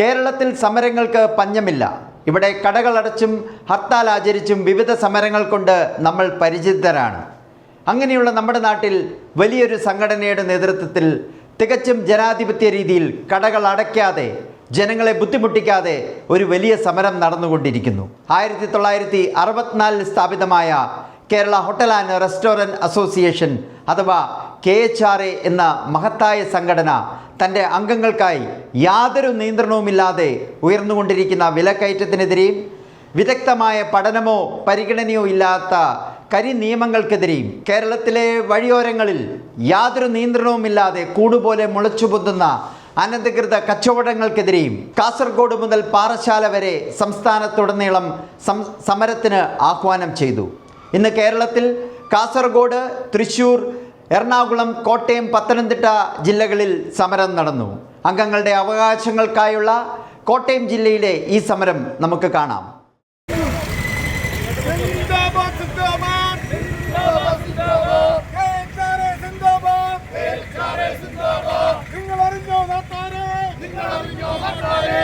കേരളത്തിൽ സമരങ്ങൾക്ക് പഞ്ഞമില്ല. ഇവിടെ കടകളടച്ചും ഹർത്താൽ ആചരിച്ചും വിവിധ സമരങ്ങൾ കൊണ്ട് നമ്മൾ പരിചിതരാണ്. അങ്ങനെയുള്ള നമ്മുടെ നാട്ടിൽ വലിയൊരു സംഘടനയുടെ നേതൃത്വത്തിൽ തികച്ചും ജനാധിപത്യ രീതിയിൽ കടകൾ അടയ്ക്കാതെ ജനങ്ങളെ ബുദ്ധിമുട്ടിക്കാതെ ഒരു വലിയ സമരം നടന്നുകൊണ്ടിരിക്കുന്നു. ആയിരത്തി തൊള്ളായിരത്തി അറുപത്തിനാലിൽ സ്ഥാപിതമായ Kerala hotel and restaurant association അഥവാ കെ എച്ച് ആർ എ എന്ന മഹത്തായ സംഘടന തന്റെ അംഗങ്ങൾക്കായി യാതൊരു നിയന്ത്രണവുമില്ലാതെ ഉയർന്നുകൊണ്ടിരിക്കുന്ന വിലക്കയറ്റത്തിനെതിരെയും വിദഗ്ധമായ പഠനമോ പരിഗണനയോ ഇല്ലാത്ത കരി നിയമങ്ങൾക്കെതിരെയും കേരളത്തിലെ വഴിയോരങ്ങളിൽ യാതൊരു നിയന്ത്രണവുമില്ലാതെ കൂടുപോലെ മുളച്ചുപൊന്തുന്ന അനധികൃത കച്ചവടങ്ങൾക്കെതിരെയും കാസർഗോഡ് മുതൽ പാറശാല വരെ സംസ്ഥാനത്തുടനീളം സമരത്തിന് ആഹ്വാനം ചെയ്തു. ഇന്ന് കേരളത്തിൽ കാസർഗോഡ് തൃശൂർ എറണാകുളം കോട്ടയം പത്തനംതിട്ട ജില്ലകളിൽ സമരം നടന്നു. അംഗങ്ങളുടെ അവകാശങ്ങൾക്കായുള്ള കോട്ടയം ജില്ലയിലെ ഈ സമരം നമുക്ക് കാണാം. നിങ്ങൾ അറിഞ്ഞോ നാട്ടാരെ? നിങ്ങൾ അറിഞ്ഞോ നാട്ടാരെ?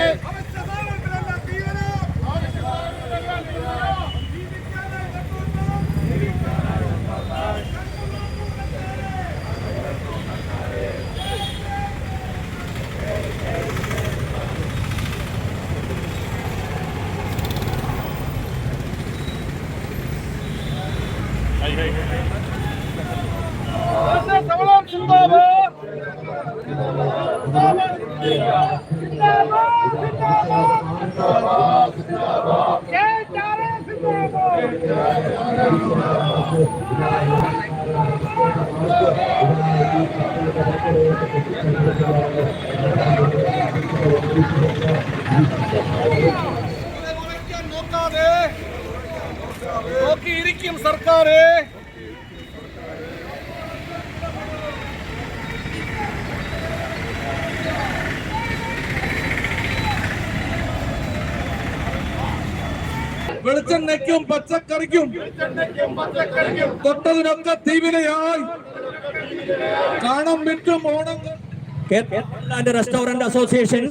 വെളിച്ചെണ്ണയ്ക്കും പച്ചക്കറിക്കും. തൊട്ടതിനൊക്കെ തീവിലയായി കാണം വിറ്റും ഓണം കേരള റെസ്റ്റോറന്റ് അസോസിയേഷൻ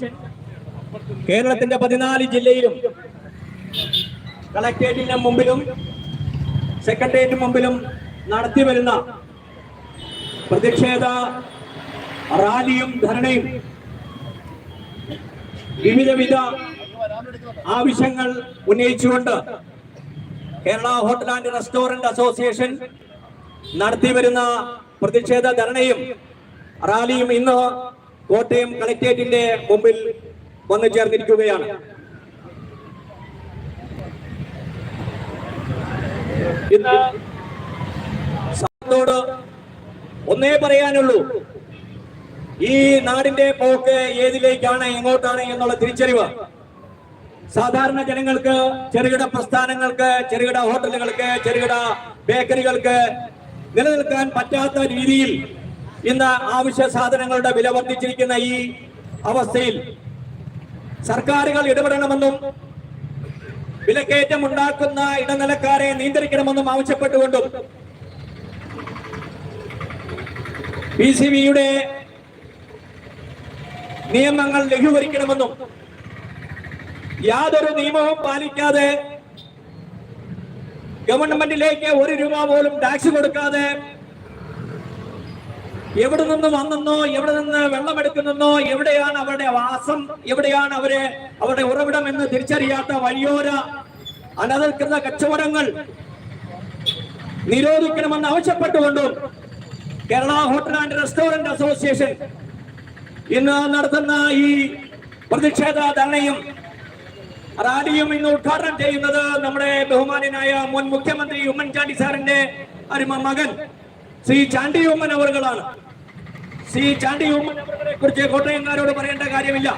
കേരളത്തിന്റെ പതിനാല് ജില്ലയിലും കളക്ടറേറ്റിന് മുമ്പിലും സെക്രട്ടേറിയറ്റിന് മുമ്പിലും നടത്തി വരുന്ന പ്രതിഷേധ റാലിയും ധരണയും വിവിധ വിധ ആവശ്യങ്ങൾ ഉന്നയിച്ചുകൊണ്ട് Kerala hotel and restaurant association നടത്തി വരുന്ന പ്രതിഷേധ ധരണയും റാലിയും ഇന്ന് കോട്ടയം കളക്ടറേറ്റിന്റെ മുമ്പിൽ വന്നു ചേർന്നിരിക്കുകയാണ്. ഇന്ന് സമൂഹത്തോട് ഒന്നേ പറയാനുള്ളൂ. ഈ നാടിന്റെ പോക്ക് ഏതിലേക്കാണ് എങ്ങോട്ടാണ് എന്നുള്ള തിരിച്ചറിവ് സാധാരണ ജനങ്ങൾക്ക് ചെറുകിട പ്രസ്ഥാനങ്ങൾക്ക് ചെറുകിട ഹോട്ടലുകൾക്ക് ചെറുകിട ബേക്കറികൾക്ക് നിലനിൽക്കാൻ പറ്റാത്ത രീതിയിൽ ഇന്ന് ആവശ്യ സാധനങ്ങളുടെ വില വർദ്ധിച്ചിരിക്കുന്ന ഈ അവസ്ഥയിൽ സർക്കാരുകൾ ഇടപെടണമെന്നും വിലക്കയറ്റം ഉണ്ടാക്കുന്ന ഇടനിലക്കാരെ നിയന്ത്രിക്കണമെന്നും ആവശ്യപ്പെട്ടുകൊണ്ടും പി സി ബിയുടെ നിയമങ്ങൾ ലഘൂകരിക്കണമെന്നും യാതൊരു നിയമവും പാലിക്കാതെ ഗവൺമെന്റിലേക്ക് ഒരു രൂപ പോലും ടാക്സ് കൊടുക്കാതെ എവിടെ നിന്ന് വന്നെന്നോ എവിടെ നിന്ന് വെള്ളമെടുക്കുന്നെന്നോ എവിടെയാണ് അവരുടെ വാസം എവിടെയാണ് അവരെ അവരുടെ ഉറവിടം എന്ന് തിരിച്ചറിയാത്ത വഴിയോര അനധികൃത കച്ചവടങ്ങൾ നിരോധിക്കണമെന്ന് ആവശ്യപ്പെട്ടുകൊണ്ടും Kerala hotel and restaurant association ഇന്ന് നടത്തുന്ന ഈ പ്രതിഷേധ ധർണയും റാലിയും ഇന്ന് ഉദ്ഘാടനം ചെയ്യുന്നത് നമ്മുടെ ബഹുമാനായ മുൻ മുഖ്യമന്ത്രി ഉമ്മൻചാണ്ടി സാറിന്റെ അരുമ മകൻ ശ്രീ ചാണ്ടി ഉമ്മൻ അവറുകളാണ് ശ്രീ ചാണ്ടി ഉമ്മൻ അവറുകളെ കുറിച്ച് കോട്ടയംകാരോട് പറയേണ്ട കാര്യമില്ല.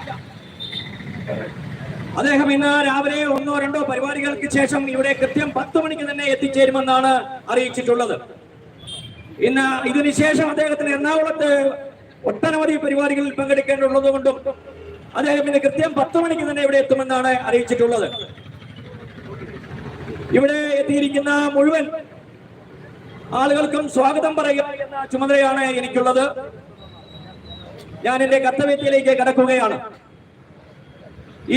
അദ്ദേഹം ഇന്ന് രാവിലെ ഒന്നോ രണ്ടോ പരിപാടികൾക്ക് ശേഷം ഇവിടെ കൃത്യം പത്ത് മണിക്ക് തന്നെ എത്തിച്ചേരുമെന്നാണ് അറിയിച്ചിട്ടുള്ളത്. ഇന്ന് ഇതിനുശേഷം അദ്ദേഹത്തിന് എറണാകുളത്ത് ഒട്ടനവധി പരിപാടികളിൽ പങ്കെടുക്കേണ്ടതുള്ളത് കൊണ്ടും അദ്ദേഹം ഇന്ന് കൃത്യം പത്ത് മണിക്ക് തന്നെ ഇവിടെ എത്തുമെന്നാണ് അറിയിച്ചിട്ടുള്ളത്. ഇവിടെ എത്തിയിരിക്കുന്ന മുഴുവൻ ആളുകൾക്കും സ്വാഗതം പറയുക എന്ന ചുമതലയാണ് എനിക്കുള്ളത്. ഞാൻ എന്റെ കർത്തവ്യത്തിലേക്ക് കടക്കുകയാണ്.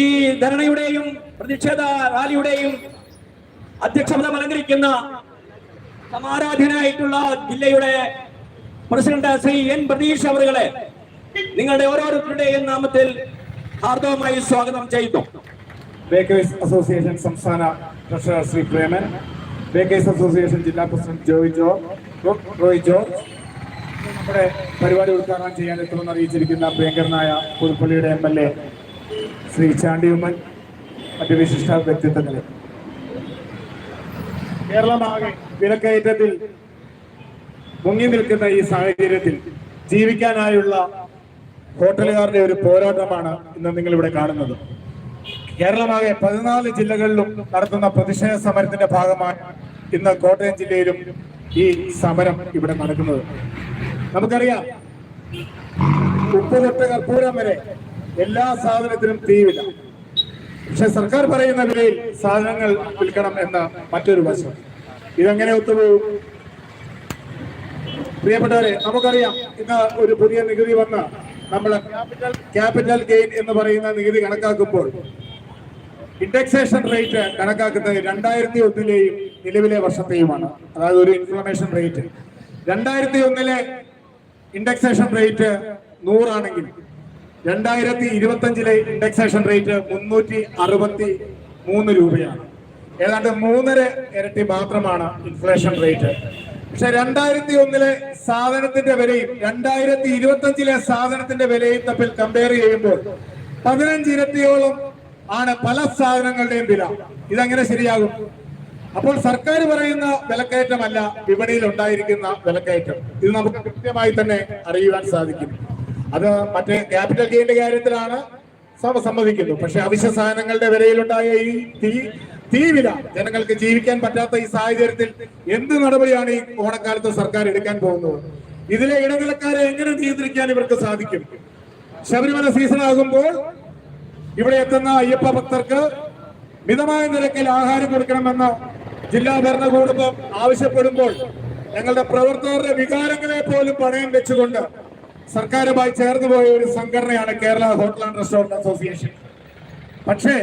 ഈ ധരണയുടെയും പ്രതിഷേധ റാലിയുടെയും അധ്യക്ഷത അലങ്കരിക്കുന്ന സമാരാധനായിട്ടുള്ള ജില്ലയുടെ പ്രസിഡന്റ് ശ്രീ എൻ പ്രതീഷ് അവറുകളെ നിങ്ങളുടെ ഓരോരുത്തരുടെയും നാമത്തിൽ ഹാർദവമായി സ്വാഗതം ചെയ്യുന്നു. ബേക്കേഴ്സ് അസോസിയേഷൻ സംസ്ഥാന treasurer Shri Preman bakers association ജില്ലാ പ്രസിഡന്റ് ജോയ് ജോ റോയ് ജോർജ്. നമ്മുടെ പരിപാടി ഉദ്ഘാടനം ചെയ്യാൻ എത്തുമെന്ന് അറിയിച്ചിരിക്കുന്ന പ്രിയങ്കരനായ പുതുപ്പള്ളിയുടെ M L A Shri Chandy Oommen മറ്റ് വിശിഷ്ട വ്യക്തിത്വങ്ങൾ കേരളമാകെ വിലക്കയറ്റത്തിൽ മുങ്ങി നിൽക്കുന്ന ഈ സാഹചര്യത്തിൽ ജീവിക്കാനായുള്ള ഹോട്ടലുകാരുടെ ഒരു പോരാട്ടമാണ് ഇന്ന് നിങ്ങൾ ഇവിടെ കാണുന്നത്. കേരളമാകെ പതിനാല് ജില്ലകളിലും നടത്തുന്ന പ്രതിഷേധ സമരത്തിന്റെ ഭാഗമായി ഇന്ന് കോട്ടയം ജില്ലയിലും ഈ സമരം ഇവിടെ നടക്കുന്നത്. നമുക്കറിയാം ഉപ്പ് തൊട്ട് കർപ്പൂരം വരെ എല്ലാ സാധനത്തിനും തീവില്ല പക്ഷെ സർക്കാർ പറയുന്ന വിലയിൽ സാധനങ്ങൾ വിൽക്കണം എന്ന മറ്റൊരു വശം. ഇതെങ്ങനെ ഒത്തുപോകും? പ്രിയപ്പെട്ടവരെ നമുക്കറിയാം ഇന്ന് ഒരു പുതിയ നികുതി വന്ന് നമ്മൾ ക്യാപിറ്റൽ ക്യാപിറ്റൽ ഗെയിൻ എന്ന് പറയുന്ന നികുതി കണക്കാക്കുമ്പോൾ ഇൻഡെക്സേഷൻ റേറ്റ് കണക്കാക്കുന്നത് രണ്ടായിരത്തി ഒന്നിലെയും നിലവിലെ വർഷത്തെയുമാണ്. അതായത് ഒരു ഇൻഫ്ലമേഷൻ റേറ്റ് രണ്ടായിരത്തി ഒന്നിലെ ഇൻഡെക്സേഷൻ റേറ്റ് നൂറാണെങ്കിൽ രണ്ടായിരത്തി ഇരുപത്തഞ്ചിലെ ഇൻഡെക്സേഷൻ റേറ്റ് മുന്നൂറ്റി അറുപത്തി മൂന്ന് രൂപയാണ്. ഏതാണ്ട് മൂന്നര ഇരട്ടി മാത്രമാണ് ഇൻഫ്ലേഷൻ റേറ്റ് പക്ഷെ രണ്ടായിരത്തി ഒന്നിലെ സാധനത്തിന്റെ വിലയും രണ്ടായിരത്തി ഇരുപത്തി അഞ്ചിലെ സാധനത്തിന്റെ വിലയും തമ്മിൽ കമ്പയർ ചെയ്യുമ്പോൾ പതിനഞ്ച് ഇരട്ടിയോളം ആണ് പല സാധനങ്ങളുടെയും വില. ഇതങ്ങനെ ശരിയാകും. അപ്പോൾ സർക്കാർ പറയുന്ന വിലക്കയറ്റമല്ല വിപണിയിൽ ഉണ്ടായിരിക്കുന്ന വിലക്കയറ്റം. ഇത് നമുക്ക് കൃത്യമായി തന്നെ അറിയുവാൻ സാധിക്കും. അത് മറ്റേ ക്യാപിറ്റൽ ഗെയിന്റെ കാര്യത്തിലാണ് സമ്മതിക്കുന്നു പക്ഷെ അവശ്യ സാധനങ്ങളുടെ വിലയിലുണ്ടായ ഈ തീ തീവില ജനങ്ങൾക്ക് ജീവിക്കാൻ പറ്റാത്ത ഈ സാഹചര്യത്തിൽ എന്ത് നടപടിയാണ് ഈ ഓണക്കാലത്ത് സർക്കാർ എടുക്കാൻ പോകുന്നത്? ഇതിലെ ഇടനിലക്കാരെ എങ്ങനെ നിയന്ത്രിക്കാൻ ഇവർക്ക് സാധിക്കും? ശബരിമല സീസൺ ആകുമ്പോൾ ഇവിടെ എത്തുന്ന അയ്യപ്പ ഭക്തർക്ക് മിതമായ നിരക്കിൽ ആഹാരം കൊടുക്കണമെന്ന് ജില്ലാ ഭരണകൂടം ആവശ്യപ്പെടുമ്പോൾ ഞങ്ങളുടെ പ്രവർത്തകരുടെ വികാരങ്ങളെ പോലും പണയം വെച്ചുകൊണ്ട് സർക്കാരുമായി ചേർന്ന് പോയ ഒരു സംഘടനയാണ് Kerala hotel and restaurant association. പക്ഷേ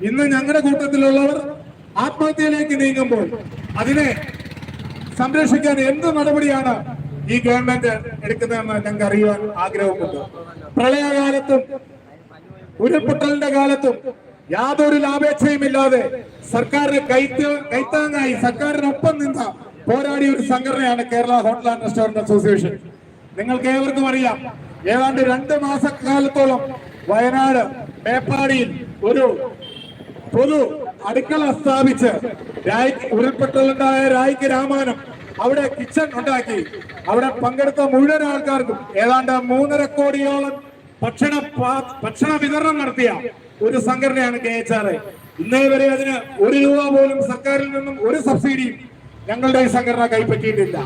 ഇന്ന് ഞങ്ങളുടെ കൂട്ടത്തിലുള്ളവർ ആത്മഹത്യയിലേക്ക് നീങ്ങുമ്പോൾ അതിനെ സംരക്ഷിക്കാൻ എന്ത് നടപടിയാണ് ഈ ഗവൺമെന്റ് എടുക്കുന്നതെന്ന് ഞങ്ങൾക്ക് അറിയുവാൻ ആഗ്രഹമുണ്ട്. പ്രളയകാലത്തും ഉരുൾപൊട്ടലിന്റെ കാലത്തും യാതൊരു ലാഭേച്ഛയുമില്ലാതെ സർക്കാരിന് കൈത്ത് കൈത്താങ്ങായി സർക്കാരിനൊപ്പം നിന്ന പോരാടിയ ഒരു സംഘടനയാണ് Kerala hotel and restaurant association. നിങ്ങൾക്ക് ഏവർക്കും അറിയാം ഏതാണ്ട് രണ്ട് മാസക്കാലത്തോളം വയനാട് മേപ്പാടിയിൽ ഒരു പൊതു അടുക്കള സ്ഥാപിച്ച് രായ് ഉരുൾപൊട്ടലുണ്ടായ രായ്ക്ക് രാമാനം അവിടെ കിച്ചൺ ഉണ്ടാക്കി. അവിടെ പങ്കെടുത്ത മുഴുവൻ ആൾക്കാർക്കും ഏതാണ്ട് മൂന്നര കോടിയോളം ഭക്ഷണ ഭക്ഷണ വിതരണം നടത്തിയ ഒരു സംഘടനയാണ് കെ എച്ച് ആർ. ഇന്നേ വരെ അതിന് ഒരു രൂപ പോലും സർക്കാരിൽ നിന്നും ഒരു സബ്സിഡിയും ഞങ്ങളുടെ ഈ സംഘടന കൈപ്പറ്റിയിട്ടില്ല.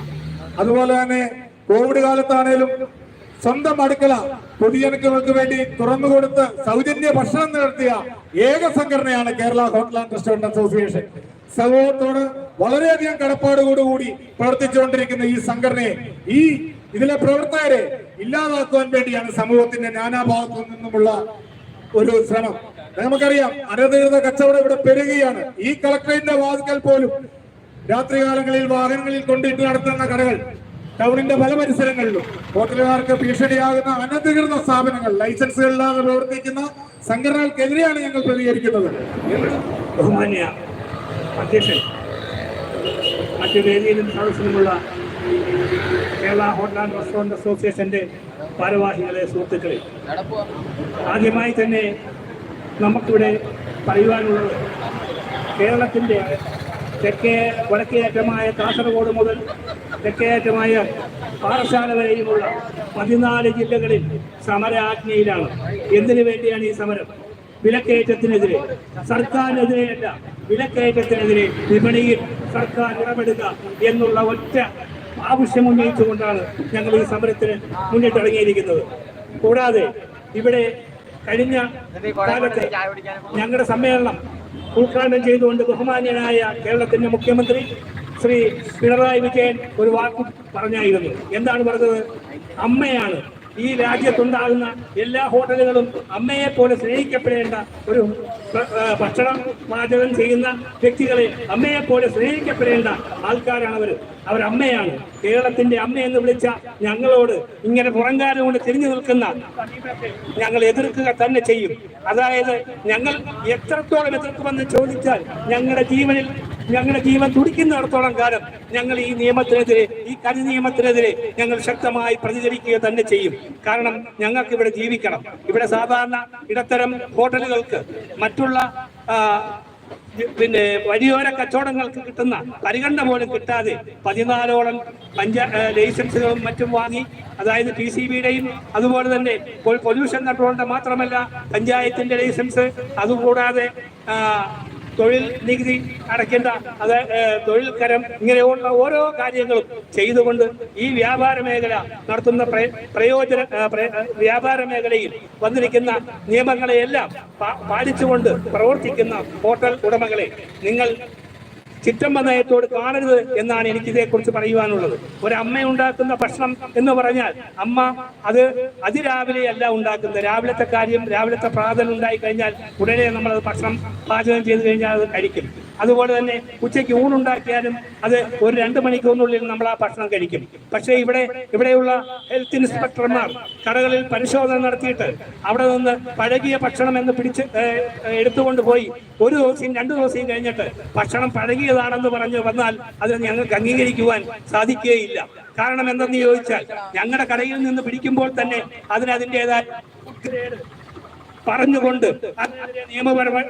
അതുപോലെ തന്നെ കോവിഡ് കാലത്താണേലും സ്വന്തം അടുക്കള പൊതുജനങ്ങൾക്ക് വേണ്ടി തുറന്നുകൊടുത്ത് സൗജന്യ ഭക്ഷണം നടത്തിയ ഏക സംഘടനയാണ് Kerala hotel and restaurant association. സമൂഹത്തോട് വളരെയധികം കടപ്പാടുകൂടുകൂടി പ്രവർത്തിച്ചുകൊണ്ടിരിക്കുന്ന ഈ സംഘടനയെ ഈ ഇതിലെ പ്രവർത്തകരെ ഇല്ലാതാക്കുവാൻ വേണ്ടിയാണ് സമൂഹത്തിന്റെ നാനാഭാഗത്തു നിന്നുമുള്ള ഒരു ശ്രമം. നമുക്കറിയാം അനധികൃത കച്ചവടം ഇവിടെ പെരുകയാണ് ഈ കളക്ടറേറ്റിന്റെ വാതിക്കൽ പോലും രാത്രികാലങ്ങളിൽ വാഹനങ്ങളിൽ കൊണ്ടിട്ട് നടത്തുന്ന കടകൾ ടൗണിന്റെ പല പരിസരങ്ങളിലും ഹോട്ടലുകാർക്ക് ഭീഷണിയാകുന്ന അനധികൃത സ്ഥാപനങ്ങൾ ലൈസൻസുകളില്ലാതെ പ്രവർത്തിക്കുന്ന സംഘടനകൾക്കെതിരെയാണ് ഞങ്ങൾ പ്രതികരിക്കുന്നത്. ബഹുമാന്യ അധ്യക്ഷൻ മറ്റു വേദിയിലും സദസ്സിലുമുള്ള കേരള ഹോട്ടൽ ആൻഡ് റെസ്റ്റോറന്റ് അസോസിയേഷന്റെ ഭാരവാഹികളെ സുഹൃത്തുക്കളെ ആദ്യമായി തന്നെ നമുക്കിവിടെ പറയുവാനുള്ളത് കേരളത്തിന്റെ തെക്കേ വടക്കേയറ്റമായ കാസർഗോഡ് മുതൽ തെക്കേയറ്റമായ പാറശാല വരെയുമുള്ള പതിനാല് ജില്ലകളിൽ സമരാജ്ഞയിലാണ്. എന്തിനു വേണ്ടിയാണ് ഈ സമരം? വിലക്കയറ്റത്തിനെതിരെ സർക്കാരിനെതിരെയല്ല വിലക്കയറ്റത്തിനെതിരെ വിപണിയിൽ സർക്കാർ ഇടപെടുക എന്നുള്ള ഒറ്റ ആവശ്യം ഉന്നയിച്ചുകൊണ്ടാണ് ഞങ്ങൾ ഈ സമരത്തിന് മുന്നിട്ടിറങ്ങിയിരിക്കുന്നത്. കൂടാതെ ഇവിടെ കഴിഞ്ഞ കാലത്ത് ഞങ്ങളുടെ സമ്മേളനം ഉദ്ഘാടനം ചെയ്തുകൊണ്ട് ബഹുമാന്യനായ കേരളത്തിന്റെ മുഖ്യമന്ത്രി ശ്രീ പിണറായി വിജയൻ ഒരു വാക്ക് പറഞ്ഞായിരുന്നു. എന്താണ് പറഞ്ഞത്? അമ്മയാണ്. ഈ രാജ്യത്തുണ്ടാകുന്ന എല്ലാ ഹോട്ടലുകളും അമ്മയെ പോലെ സ്നേഹിക്കപ്പെടേണ്ട ഒരു ഭക്ഷണം പാചകം ചെയ്യുന്ന വ്യക്തികളെ അമ്മയെ പോലെ സ്നേഹിക്കപ്പെടേണ്ട ആൾക്കാരാണ് അവർ അവർ അമ്മയാണ്. കേരളത്തിന്റെ അമ്മ എന്ന് വിളിച്ച ഞങ്ങളോട് ഇങ്ങനെ പുറംകാരം കൊണ്ട് തിരിഞ്ഞു നിൽക്കുന്ന ഞങ്ങൾ എതിർക്കുക തന്നെ ചെയ്യും. അതായത് ഞങ്ങൾ എത്രത്തോളം എതിർക്കുമെന്ന് ചോദിച്ചാൽ ഞങ്ങളുടെ ജീവനിൽ ഞങ്ങളുടെ ജീവൻ തുടിക്കുന്നിടത്തോളം കാലം ഞങ്ങൾ ഈ നിയമത്തിനെതിരെ ഈ കരി നിയമത്തിനെതിരെ ഞങ്ങൾ ശക്തമായി പ്രതികരിക്കുക തന്നെ ചെയ്യും. കാരണം ഞങ്ങൾക്ക് ഇവിടെ ജീവിക്കണം. ഇവിടെ സാധാരണ ഇടത്തരം ഹോട്ടലുകൾക്ക് മറ്റുള്ള പിന്നെ വഴിയോര കച്ചവടങ്ങൾക്ക് കിട്ടുന്ന പരിഗണന പോലും കിട്ടാതെ പതിനാലോളം പഞ്ചാ ലൈസൻസുകളും മറ്റും വാങ്ങി അതായത് പി സി ബിയുടെയും അതുപോലെ തന്നെ പൊല്യൂഷൻ കൺട്രോളിന്റെ മാത്രമല്ല പഞ്ചായത്തിന്റെ ലൈസൻസ് അതുകൂടാതെ തൊഴിൽ നികുതി അടയ്ക്കേണ്ട അത് തൊഴിൽ കരം ഇങ്ങനെയുള്ള ഓരോ കാര്യങ്ങളും ചെയ്തുകൊണ്ട് ഈ വ്യാപാര മേഖല നടത്തുന്ന പ്രയോജന വ്യാപാര മേഖലയിൽ വന്നിരിക്കുന്ന നിയമങ്ങളെയെല്ലാം പാലിച്ചുകൊണ്ട് പ്രവർത്തിക്കുന്ന ഹോട്ടൽ ഉടമകളെ നിങ്ങൾ ചിറ്റമ്പ നയത്തോട് കാണരുത് എന്നാണ് എനിക്ക് ഇതേക്കുറിച്ച് പറയുവാനുള്ളത്. ഒരു അമ്മ ഉണ്ടാക്കുന്ന ഭക്ഷണം എന്ന് പറഞ്ഞാൽ അമ്മ അത് അതിരാവിലെ അല്ല ഉണ്ടാക്കുന്നത്. രാവിലത്തെ കാര്യം രാവിലത്തെ പ്രാതൽ ഉണ്ടായി കഴിഞ്ഞാൽ ഉടനെ നമ്മൾ അത് ഭക്ഷണം പാചകം ചെയ്ത് കഴിഞ്ഞാൽ അത് കഴിക്കും. അതുപോലെ തന്നെ ഉച്ചയ്ക്ക് ഊണുണ്ടാക്കിയാലും അത് ഒരു രണ്ട് മണിക്കൂറിനുള്ളിൽ നമ്മൾ ആ ഭക്ഷണം കഴിക്കും. പക്ഷേ ഇവിടെ ഇവിടെയുള്ള ഹെൽത്ത് ഇൻസ്പെക്ടർമാർ കടകളിൽ പരിശോധന നടത്തിയിട്ട് അവിടെ നിന്ന് പഴകിയ ഭക്ഷണം എന്ന് പിടിച്ച് എടുത്തുകൊണ്ട് പോയി ഒരു ദിവസം രണ്ടു ദിവസം കഴിഞ്ഞിട്ട് ഭക്ഷണം പഴകിയതാണെന്ന് പറഞ്ഞ് വന്നാൽ അത് ഞങ്ങൾക്ക് അംഗീകരിക്കുവാൻ സാധിക്കുകയില്ല. കാരണം എന്തെന്ന് ചോദിച്ചാൽ ഞങ്ങളുടെ കടയിൽ നിന്ന് പിടിക്കുമ്പോൾ തന്നെ അതിന് അതിന്റെതായ പറഞ്ഞുകൊണ്ട് അതിനെതിരെ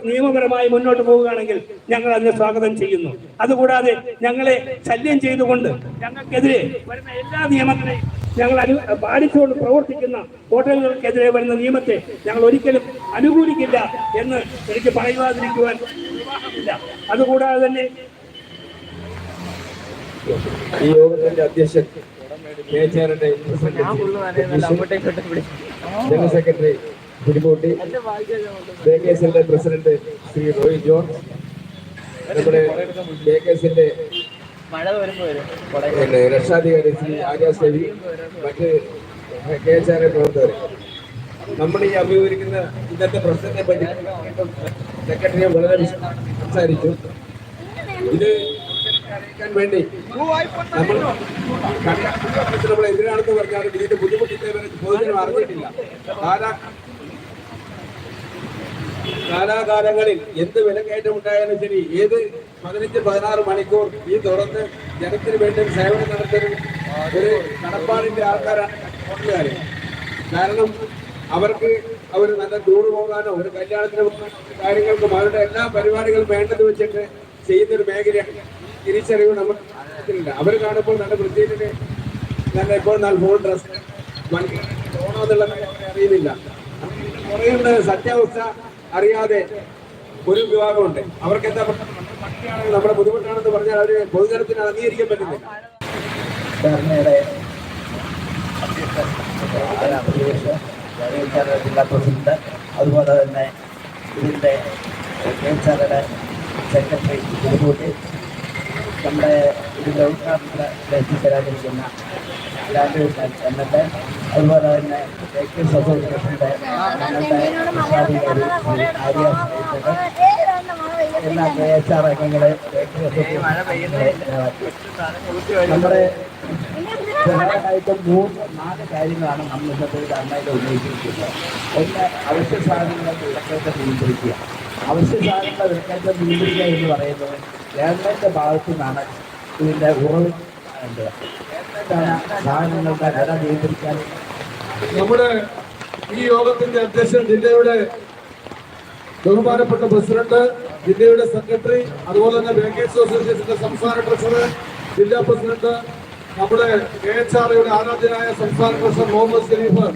നിയമപരമായി മുന്നോട്ട് പോവുകയാണെങ്കിൽ ഞങ്ങൾ അതിനെ സ്വാഗതം ചെയ്യുന്നു. അതുകൂടാതെ ഞങ്ങളെ ശല്യം ചെയ്തുകൊണ്ട് ഞങ്ങൾക്കെതിരെ വരുന്ന എല്ലാ നിയമങ്ങളെയും ഞങ്ങൾ അനു പാലിച്ചുകൊണ്ട് പ്രവർത്തിക്കുന്ന ഹോട്ടലുകൾക്കെതിരെ വരുന്ന നിയമത്തെ ഞങ്ങൾ ഒരിക്കലും അനുകൂലിക്കില്ല എന്ന് എനിക്ക് പറയുവാതിരിക്കുവാൻ വിവാഹമില്ല. അതുകൂടാതെ തന്നെ ഈ യോഗത്തിന്റെ അധ്യക്ഷൻ general secretary Pulikkotti K K എസിന്റെ പ്രസിഡന്റ് ശ്രീ റോയ് ജോൺ നമ്മുടെ കെ കെ എസിന്റെ രക്ഷാധികാരി ശ്രീ ആകാശ് രവി മറ്റ് കെ എച്ച് ആർ പ്രവർത്തകർ. നമ്മൾ ഈ അഭിമുഖീകരിക്കുന്ന ഇന്നത്തെ പ്രശ്നത്തെ പറ്റി സെക്രട്ടറിയെ വളരെ സംസാരിച്ചു. ഇത് അറിയിക്കാൻ വേണ്ടി നമ്മൾ നമ്മൾ എതിരാണെന്ന് പറഞ്ഞാലും ഇതിന്റെ ബുദ്ധിമുട്ടിന്റെ പൊതുജനം അറിഞ്ഞിട്ടില്ല. കാലാകാലങ്ങളിൽ എന്ത് വിലക്കയറ്റം ഉണ്ടായാലും ശരി ഏത് പതിനഞ്ച് പതിനാറ് മണിക്കൂർ ഈ തുറന്ന് ജനത്തിന് വേണ്ടി സേവനം നടത്തുന്ന ഒരു കടപ്പാടിന്റെ ആൾക്കാരാണ് കാരണം അവർക്ക് അവർ നല്ല ടൂർ പോകാനോ ഒരു കല്യാണത്തിന് പോകാനോ കാര്യങ്ങൾക്കും അവരുടെ എല്ലാ പരിപാടികളും വേണ്ടത് വെച്ചിട്ട് ചെയ്യുന്നൊരു മേഖലയാണ്. തിരിച്ചറിവ് നമുക്ക് അവർ കാണുമ്പോൾ നല്ല വൃത്തിയിൽ നല്ല ഇപ്പോൾ നല്ല ഫോൺ ഡ്രസ്സ് വണ്ടി പോകണോ എന്നുള്ള കാര്യം അവരെ അറിയുന്നില്ല. കുറേ സത്യാവസ്ഥ അറിയാതെ ഒരു വിഭാഗമുണ്ട്. അവർക്ക് എന്താ പട്ടിയാണെങ്കിൽ നമ്മുടെ ബുദ്ധിമുട്ടാണെന്ന് പറഞ്ഞാൽ അവർ പൊതുജനത്തിന് അംഗീകരിക്കാൻ പറ്റുന്നില്ല. ജില്ലാ പ്രസിഡന്റ് അതുപോലെ തന്നെ ഇതിന്റെ കേന്ദ്രയുടെ സെക്രട്ടറി നമ്മുടെ ഒരു ഉദ്ഘാടനത്തിന് എത്തിച്ചേരാതിരിക്കുന്ന തരാതിരിക്കുന്ന അതുപോലെ തന്നെ അസോസിയേഷന്റെ എല്ലാ കെ എച്ച് ആർ അംഗങ്ങളെ നമ്മുടെ പ്രധാനമായിട്ടും മൂന്ന് നാല് കാര്യങ്ങളാണ് നമ്മൾ ഇന്നത്തെ ഒരു ധർമ്മയിൽ ഉന്നയിച്ചിരിക്കുന്നത്. ഒന്ന് അവശ്യ സാധനങ്ങളുടെ വിലക്കയറ്റം നിയന്ത്രിക്കുക. അവശ്യ സാധനങ്ങളുടെ വിലക്കയറ്റം നിയന്ത്രിക്കുക എന്ന് പറയുന്നത് ഗവൺമെന്റ് ഭാഗത്തു നിന്നാണ് ഇതിന്റെ ഉറവ് സാധനങ്ങളുടെ വില നിയന്ത്രിക്കാൻ നമ്മുടെ ഈ യോഗത്തിന്റെ അധ്യക്ഷൻ ജില്ലയുടെ ബഹുമാനപ്പെട്ട പ്രസിഡന്റ് ജില്ലയുടെ സെക്രട്ടറി അതുപോലെ തന്നെ ബാങ്കേഴ്സ് അസോസിയേഷന്റെ സംസ്ഥാന ട്രഷറർ ജില്ലാ പ്രസിഡന്റ് നമ്മുടെ കെ എച്ച് ആർയുടെ ആരാധ്യനായ സംസ്ഥാന ട്രഷറർ മുഹമ്മദ് ഷെരീഫ്.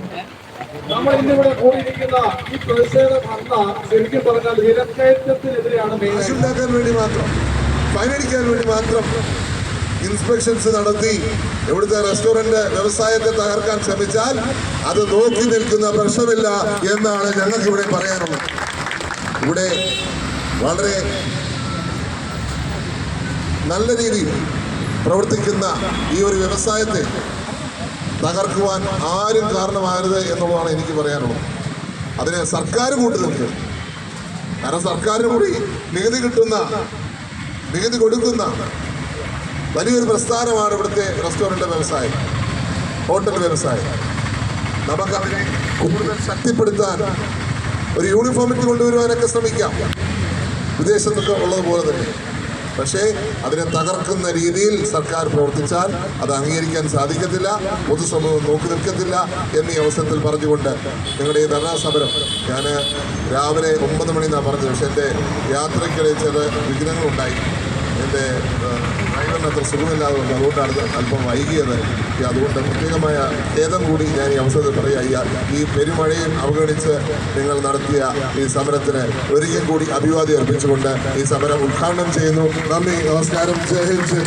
നമ്മൾ ഇന്നിവിടെ കൂടിയിരിക്കുന്ന ഈ പ്രതിഷേധം അന്ന ശരിക്കും പറഞ്ഞാൽ വിലക്കയറ്റത്തിനെതിരെയാണ് വേണ്ടി മാത്രം. ഫൈനടിക്കാൻ വേണ്ടി മാത്രം ഇൻസ്പെക്ഷൻസ് നടത്തി ഇവിടുത്തെ റെസ്റ്റോറന്റ് വ്യവസായത്തെ തകർക്കാൻ ശ്രമിച്ചാൽ അത് നോക്കി നിൽക്കുന്ന പ്രശ്നമില്ല എന്നാണ് ഞങ്ങൾക്ക് ഇവിടെ പറയാനുള്ളത്. ഇവിടെ വളരെ നല്ല രീതിയിൽ പ്രവർത്തിക്കുന്ന ഈ ഒരു വ്യവസായത്തെ തകർക്കുവാൻ ആരും കാരണമാകരുത് എന്നുള്ളതാണ് എനിക്ക് പറയാനുള്ളത്. അതിന് സർക്കാർ കൂട്ടുനിൽക്കുക കാരണം സർക്കാരിന് കൂടി നികുതി കിട്ടുന്ന നികുതി കൊടുക്കുന്ന വലിയൊരു പ്രസ്ഥാനമാണ് ഇവിടുത്തെ റെസ്റ്റോറന്റ് വ്യവസായം ഹോട്ടൽ വ്യവസായം. നമുക്കതിനെ കൂടുതൽ ശക്തിപ്പെടുത്താൻ ഒരു യൂണിഫോമിറ്റി കൊണ്ടുവരുവാനൊക്കെ ശ്രമിക്കാം. വിദേശത്തൊക്കെ ഉള്ളതുപോലെ തന്നെ. പക്ഷേ അതിനെ തകർക്കുന്ന രീതിയിൽ സർക്കാർ പ്രവർത്തിച്ചാൽ അത് അംഗീകരിക്കാൻ സാധിക്കത്തില്ല പൊതുസമൂഹം നോക്കി നിൽക്കത്തില്ല എന്നീ അവസരത്തിൽ പറഞ്ഞുകൊണ്ട് ഞങ്ങളുടെ ഈ ധർണാ സമരം ഞാൻ രാവിലെ ഒമ്പത് മണി എന്നാണ് പറഞ്ഞത്. പക്ഷേ എന്റെ യാത്രയ്ക്കിടെ ചില വിഘ്നങ്ങളുണ്ടായി. എന്റെ ഡ്രൈവറിന് അത്ര സുഖമില്ലാതെ വന്നു അതുകൊണ്ടാണ് അല്പം വൈകിയത്. അതുകൊണ്ട് പ്രത്യേകമായ ഖേദം കൂടി ഞാൻ ഈ അവസരത്തിൽ പറയുക ഈ പെരുമഴയും അവഗണിച്ച് നിങ്ങൾ നടത്തിയ ഈ സമരത്തിന് ഒരിക്കൽ കൂടി അഭിവാദ്യം അർപ്പിച്ചുകൊണ്ട് ഈ സമരം ഉദ്ഘാടനം ചെയ്യുന്നു. നന്ദി നമസ്കാരം. ജയ ഹിന്ദ് ജയ്